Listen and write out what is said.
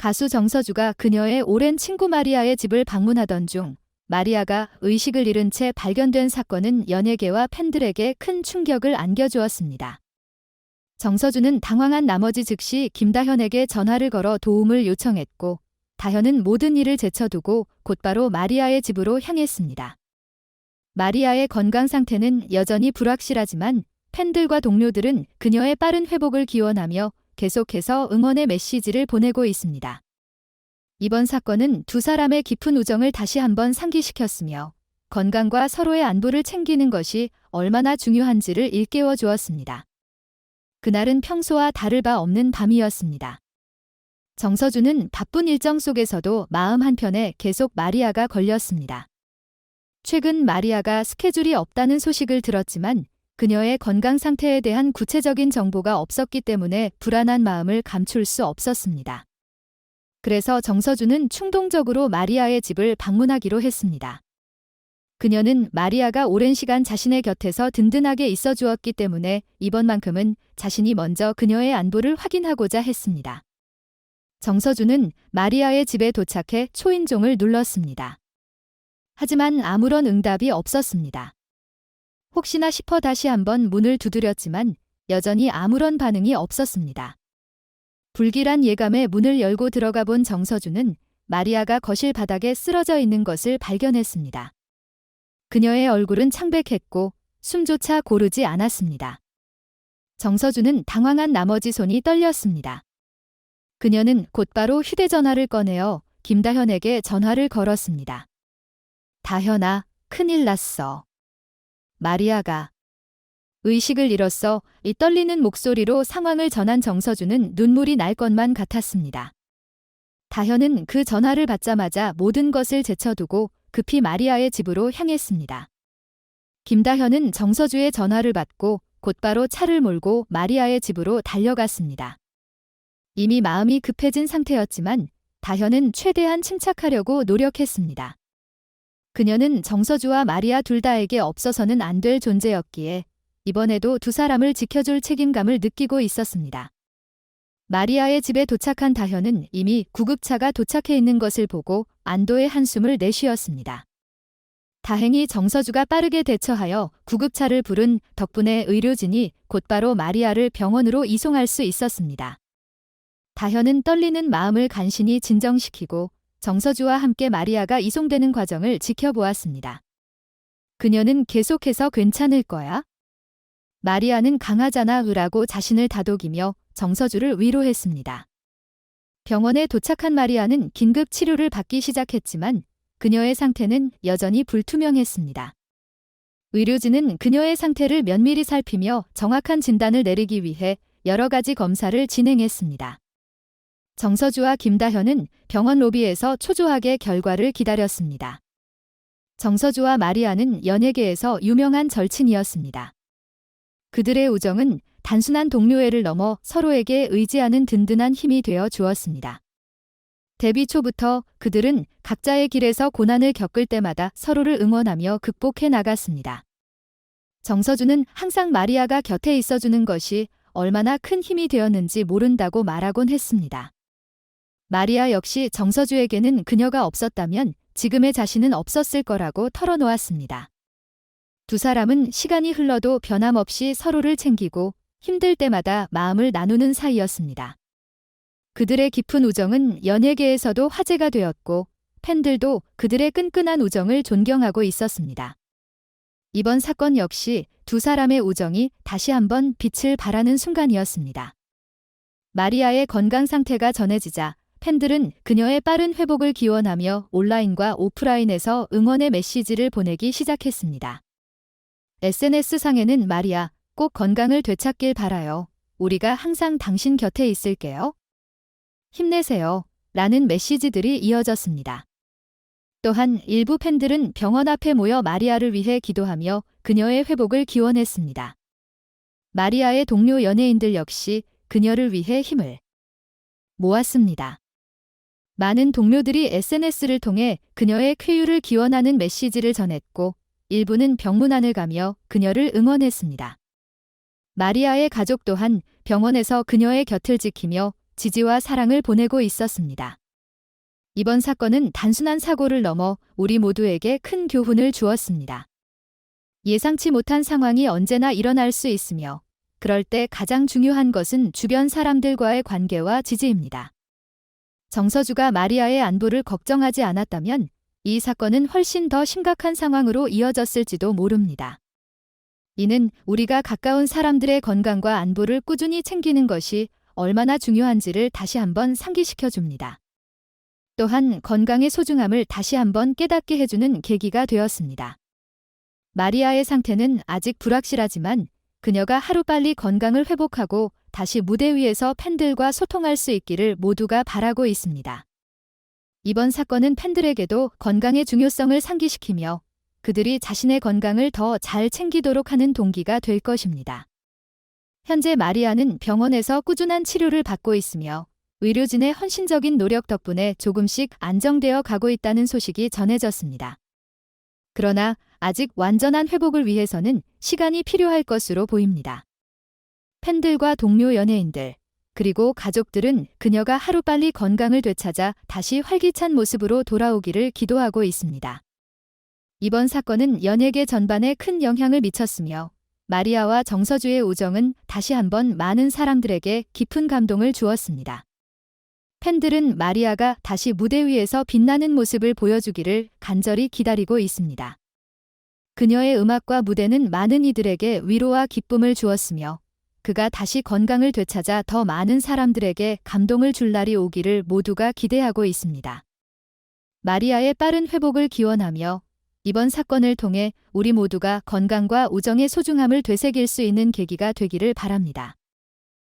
가수 정서주가 그녀의 오랜 친구 마리아의 집을 방문하던 중 마리아가 의식을 잃은 채 발견된 사건은 연예계와 팬들에게 큰 충격을 안겨주었습니다. 정서주는 당황한 나머지 즉시 김다현에게 전화를 걸어 도움을 요청했고 다현은 모든 일을 제쳐두고 곧바로 마리아의 집으로 향했습니다. 마리아의 건강 상태는 여전히 불확실하지만 팬들과 동료들은 그녀의 빠른 회복을 기원하며 계속해서 응원의 메시지를 보내고 있습니다. 이번 사건은 두 사람의 깊은 우정을 다시 한번 상기시켰으며 건강과 서로의 안부를 챙기는 것이 얼마나 중요한지를 일깨워 주었습니다. 그날은 평소와 다를 바 없는 밤이었습니다. 정서주는 바쁜 일정 속에서도 마음 한편에 계속 마리아가 걸렸습니다. 최근 마리아가 스케줄이 없다는 소식을 들었지만 그녀의 건강 상태에 대한 구체적인 정보가 없었기 때문에 불안한 마음을 감출 수 없었습니다. 그래서 정서주는 충동적으로 마리아의 집을 방문하기로 했습니다. 그녀는 마리아가 오랜 시간 자신의 곁에서 든든하게 있어 주었기 때문에 이번만큼은 자신이 먼저 그녀의 안부를 확인하고자 했습니다. 정서주는 마리아의 집에 도착해 초인종을 눌렀습니다. 하지만 아무런 응답이 없었습니다. 혹시나 싶어 다시 한번 문을 두드렸지만 여전히 아무런 반응이 없었습니다. 불길한 예감에 문을 열고 들어가 본 정서주는 마리아가 거실 바닥에 쓰러져 있는 것을 발견했습니다. 그녀의 얼굴은 창백했고 숨조차 고르지 않았습니다. 정서주는 당황한 나머지 손이 떨렸습니다. 그녀는 곧바로 휴대전화를 꺼내어 김다현에게 전화를 걸었습니다. 다현아, 큰일 났어. 마리아가 의식을 잃었어 이 떨리는 목소리로 상황을 전한 정서주는 눈물이 날 것만 같았습니다. 다현은 그 전화를 받자마자 모든 것을 제쳐두고 급히 마리아의 집으로 향했습니다. 김다현은 정서주의 전화를 받고 곧바로 차를 몰고 마리아의 집으로 달려갔습니다. 이미 마음이 급해진 상태였지만 다현은 최대한 침착하려고 노력했습니다. 그녀는 정서주와 마리아 둘 다에게 없어서는 안 될 존재였기에 이번에도 두 사람을 지켜줄 책임감을 느끼고 있었습니다. 마리아의 집에 도착한 다현은 이미 구급차가 도착해 있는 것을 보고 안도의 한숨을 내쉬었습니다. 다행히 정서주가 빠르게 대처하여 구급차를 부른 덕분에 의료진이 곧바로 마리아를 병원으로 이송할 수 있었습니다. 다현은 떨리는 마음을 간신히 진정시키고 정서주와 함께 마리아가 이송되는 과정을 지켜보았습니다. 그녀는 계속해서 괜찮을 거야? 마리아는 강하잖아 으라고 자신을 다독이며 정서주를 위로했습니다. 병원에 도착한 마리아는 긴급 치료를 받기 시작했지만 그녀의 상태는 여전히 불투명했습니다. 의료진은 그녀의 상태를 면밀히 살피며 정확한 진단을 내리기 위해 여러 가지 검사를 진행했습니다. 정서주와 김다현은 병원 로비에서 초조하게 결과를 기다렸습니다. 정서주와 마리아는 연예계에서 유명한 절친이었습니다. 그들의 우정은 단순한 동료애를 넘어 서로에게 의지하는 든든한 힘이 되어 주었습니다. 데뷔 초부터 그들은 각자의 길에서 고난을 겪을 때마다 서로를 응원하며 극복해 나갔습니다. 정서주는 항상 마리아가 곁에 있어주는 것이 얼마나 큰 힘이 되었는지 모른다고 말하곤 했습니다. 마리아 역시 정서주에게는 그녀가 없었다면 지금의 자신은 없었을 거라고 털어놓았습니다. 두 사람은 시간이 흘러도 변함없이 서로를 챙기고 힘들 때마다 마음을 나누는 사이였습니다. 그들의 깊은 우정은 연예계에서도 화제가 되었고 팬들도 그들의 끈끈한 우정을 존경하고 있었습니다. 이번 사건 역시 두 사람의 우정이 다시 한번 빛을 발하는 순간이었습니다. 마리아의 건강 상태가 전해지자 팬들은 그녀의 빠른 회복을 기원하며 온라인과 오프라인에서 응원의 메시지를 보내기 시작했습니다. SNS상에는 마리아, 꼭 건강을 되찾길 바라요. 우리가 항상 당신 곁에 있을게요. 힘내세요. 라는 메시지들이 이어졌습니다. 또한 일부 팬들은 병원 앞에 모여 마리아를 위해 기도하며 그녀의 회복을 기원했습니다. 마리아의 동료 연예인들 역시 그녀를 위해 힘을 모았습니다. 많은 동료들이 SNS를 통해 그녀의 쾌유를 기원하는 메시지를 전했고 일부는 병문안을 가며 그녀를 응원했습니다. 마리아의 가족 또한 병원에서 그녀의 곁을 지키며 지지와 사랑을 보내고 있었습니다. 이번 사건은 단순한 사고를 넘어 우리 모두에게 큰 교훈을 주었습니다. 예상치 못한 상황이 언제나 일어날 수 있으며 그럴 때 가장 중요한 것은 주변 사람들과의 관계와 지지입니다. 정서주가 마리아의 안부를 걱정하지 않았다면 이 사건은 훨씬 더 심각한 상황으로 이어졌을지도 모릅니다. 이는 우리가 가까운 사람들의 건강과 안부를 꾸준히 챙기는 것이 얼마나 중요한지를 다시 한번 상기시켜 줍니다. 또한 건강의 소중함을 다시 한번 깨닫게 해주는 계기가 되었습니다. 마리아의 상태는 아직 불확실하지만 그녀가 하루빨리 건강을 회복하고 다시 무대 위에서 팬들과 소통할 수 있기를 모두가 바라고 있습니다. 이번 사건은 팬들에게도 건강의 중요성을 상기시키며 그들이 자신의 건강을 더 잘 챙기도록 하는 동기가 될 것입니다. 현재 마리아는 병원에서 꾸준한 치료를 받고 있으며 의료진의 헌신적인 노력 덕분에 조금씩 안정되어 가고 있다는 소식이 전해졌습니다. 그러나 아직 완전한 회복을 위해서는 시간이 필요할 것으로 보입니다. 팬들과 동료 연예인들, 그리고 가족들은 그녀가 하루빨리 건강을 되찾아 다시 활기찬 모습으로 돌아오기를 기도하고 있습니다. 이번 사건은 연예계 전반에 큰 영향을 미쳤으며 마리아와 정서주의 우정은 다시 한번 많은 사람들에게 깊은 감동을 주었습니다. 팬들은 마리아가 다시 무대 위에서 빛나는 모습을 보여주기를 간절히 기다리고 있습니다. 그녀의 음악과 무대는 많은 이들에게 위로와 기쁨을 주었으며 그가 다시 건강을 되찾아 더 많은 사람들에게 감동을 줄 날이 오기를 모두가 기대하고 있습니다. 마리아의 빠른 회복을 기원하며 이번 사건을 통해 우리 모두가 건강과 우정의 소중함을 되새길 수 있는 계기가 되기를 바랍니다.